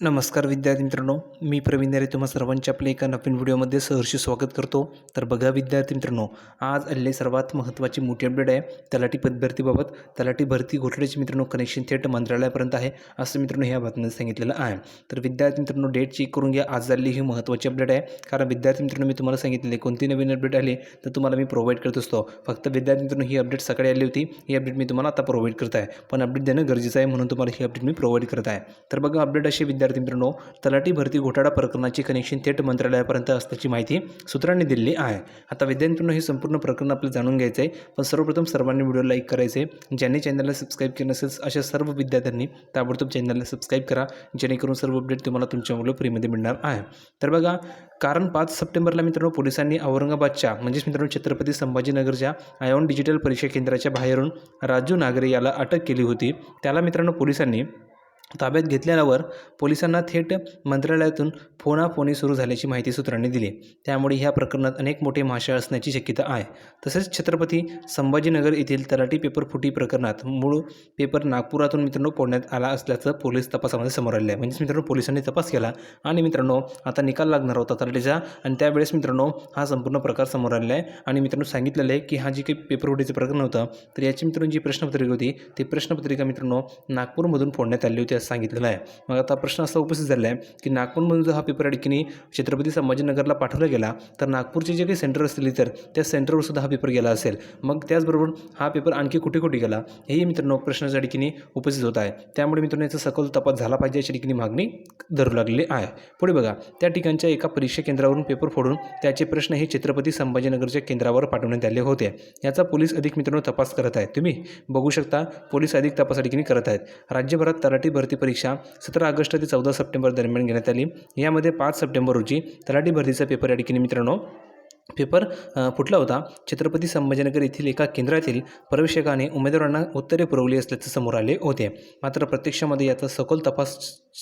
नमस्कार विद्यार्थी मित्रांनो मी प्रवीण नरे तुम्हा सर्वांच्या आपल्या एका नवीन व्हिडिओमध्ये सहर्ष स्वागत करतो. तर बघा विद्यार्थी मित्रांनो आज आलेले सर्वात महत्त्वाची मोठी अपडेट आहे तलाठी पदभरतीबाबत तलाठी भरती घोटाळ्याचे मित्रांनो कनेक्शन थेट मंत्रालयापर्यंत आहे असं मित्रांनो ह्या बातमीमध्ये सांगितलेलं आहे. तर विद्यार्थी मित्रांनो डेट चेक करून घ्या आज झालेली ही महत्त्वाची अपडेट आहे. कारण विद्यार्थी मित्रांनो मी तुम्हाला सांगितले कोणती नवीन अपडेट आली तर तुम्हाला मी प्रोव्हाइड करत असतो. फक्त विद्यार्थी मित्रांनो ही अपडेट सकाळी आली होती ही अपडेट मी तुम्हाला आता प्रोव्हाइड करत आहे. पण अपडेट देणं गरजेचं आहे म्हणून तुम्हाला ही अपडेट मी प्रोव्हाइड करत आहे. तर बघा अपडेट अशी विद्यार्थी मित्रांनो तलाठी भरती घोटाळा प्रकरणाची कनेक्शन थेट मंत्रालयापर्यंत असल्याची माहिती सूत्रांनी दिलेली आहे. आता विद्यार्थी मित्रांनो हे संपूर्ण प्रकरण आपल्याला जाणून घ्यायचं आहे पण सर्वप्रथम सर्वांनी व्हिडिओ लाईक करायचे आहे ज्यांनी चॅनलला सबस्क्राईब केलं नसेल अशा सर्व विद्यार्थ्यांनी ताबडतोब चॅनलला सबस्क्राईब करा. जेणेकरून सर्व अपडेट तुम्हाला तुमच्या मुलं फ्रीमध्ये मिळणार आहे. तर बघा कारण पाच सप्टेंबरला मित्रांनो पोलिसांनी औरंगाबादच्या म्हणजेच मित्रांनो छत्रपती संभाजीनगरच्या आयोन डिजिटल परीक्षा केंद्राच्या बाहेरून राजू नागरे याला अटक केली होती. त्याला मित्रांनो पोलिसांनी ताब्यात घेतल्यावर पोलिसांना थेट मंत्रालयातून फोनाफोनी सुरू झाल्याची माहिती सूत्रांनी दिली. त्यामुळे ह्या प्रकरणात अनेक मोठे महाशय असण्याची शक्यता आहे. तसेच छत्रपती संभाजीनगर येथील तलाठी पेपर फुटी प्रकरणात मूळ पेपर नागपुरातून मित्रांनो फोडण्यात आला असल्याचं पोलीस तपासामध्ये समोर आले आहे. म्हणजेच मित्रांनो पोलिसांनी तपास केला आणि मित्रांनो आता निकाल लागणार होता तलाठीचा आणि त्यावेळेस मित्रांनो हा संपूर्ण प्रकार समोर आलेला आहे. आणि मित्रांनो सांगितलेलं आहे की हा जी काही पेपर फुटीचं प्रकरण होतं तर याची मित्रांनो जी प्रश्नपत्रिका होती ती प्रश्नपत्रिका मित्रांनो नागपूरमधून फोडण्यात आली होती. असं सांगितलेलं आहे. मग आता प्रश्न असा उपस्थित झाला आहे की नागपूरमधून जर हा पेपर अडकीने छत्रपती संभाजीनगरला पाठवला गेला तर नागपूरचे जे काही सेंटर असतील तर त्या सेंटरवर सुद्धा हा पेपर गेला असेल. मग त्याचबरोबर हा पेपर आणखी कुठे कुठे गेला? हेही मित्रांनो प्रश्नाच्या ठिकाणी उपस्थित होत आहे. त्यामुळे मित्रांनो याचा सखोल तपास झाला पाहिजे अशी ठिकाणी मागणी धरू लागलेली आहे. पुढे बघा त्या ठिकाणच्या एका परीक्षा केंद्रावरून पेपर फोडून त्याचे प्रश्न हे छत्रपती संभाजीनगरच्या केंद्रावर पाठवण्यात आले होते. याचा पोलीस अधिक मित्रांनो तपास करत आहेत. तुम्ही बघू शकता पोलीस अधिक तपास ठिकाणी करत आहेत. राज्यभरात तलाठी भरती भरती परीक्षा सतरा ऑगस्ट ते चौदा सप्टेंबर दरम्यान घेण्यात आली. यामध्ये पाच सप्टेंबर रोजी तलाठी भरतीचा पेपर या ठिकाणी मित्रांनो पेपर फुटला होता. छत्रपती संभाजीनगर येथील एका केंद्रातील प्रवेशकाने उमेदवारांना उत्तरे पुरवली असल्याचे समोर आले होते. मात्र प्रत्यक्षामध्ये याचा सखोल तपास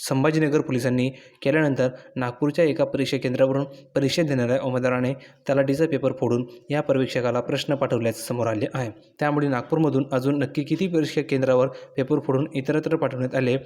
संभाजीनगर पोलिसांनी केल्यानंतर नागपूरच्या एका परीक्षा केंद्रावरून परीक्षा देणाऱ्या उमेदवाराने तलाठीचा पेपर फोडून या प्रवेक्षकाला प्रश्न पाठवल्याचे समोर आले आहे. त्यामुळे नागपूरमधून अजून नक्की किती परीक्षा केंद्रावर पेपर फोडून इतरत्र पाठवण्यात आले?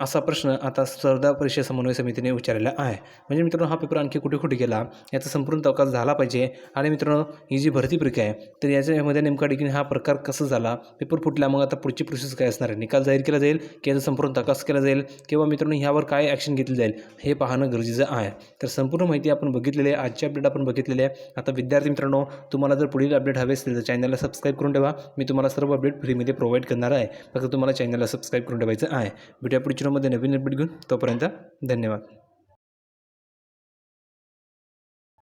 असा प्रश्न आता स्पर्धा परीक्षा समन्वय समितीने विचारलेला आहे. म्हणजे मित्रांनो हा पेपर आणखी कुठे कुठे गेला? याचा संपूर्ण तवकास झाला पाहिजे. आणि मित्रांनो ही जी भरती प्रक्रिया आहे तर याच्यामध्ये नेमका ठिकाणी हा प्रकार कसा झाला? पेपर फुटला मग आता पुढची प्रोसेस काय असणार आहे? निकाल जाहीर केला जाईल की याचा संपूर्ण तपास केला जाईल? किंवा मित्रांनो ह्यावर काय ॲक्शन घेतली जाईल? हे पाहणं गरजेचं आहे. तर संपूर्ण माहिती आपण बघितलेली आहे आजची अपडेट आपण बघितलेली आहे. आता विद्यार्थी मित्रांनो तुम्हाला जर पुढील अपडेट हवे असतील तर चॅनलला सबस्क्राईब करून ठेवा. मी तुम्हाला सर्व अपडेट फ्रीमध्ये प्रोव्हाइड करणार आहे. फक्त तुम्हाला चॅनलला सबस्क्राईब करून ठेवायचं आहे. भेटूया पुढच्या मध्ये नवीन अपडेट घेऊन तोपर्यंत धन्यवाद.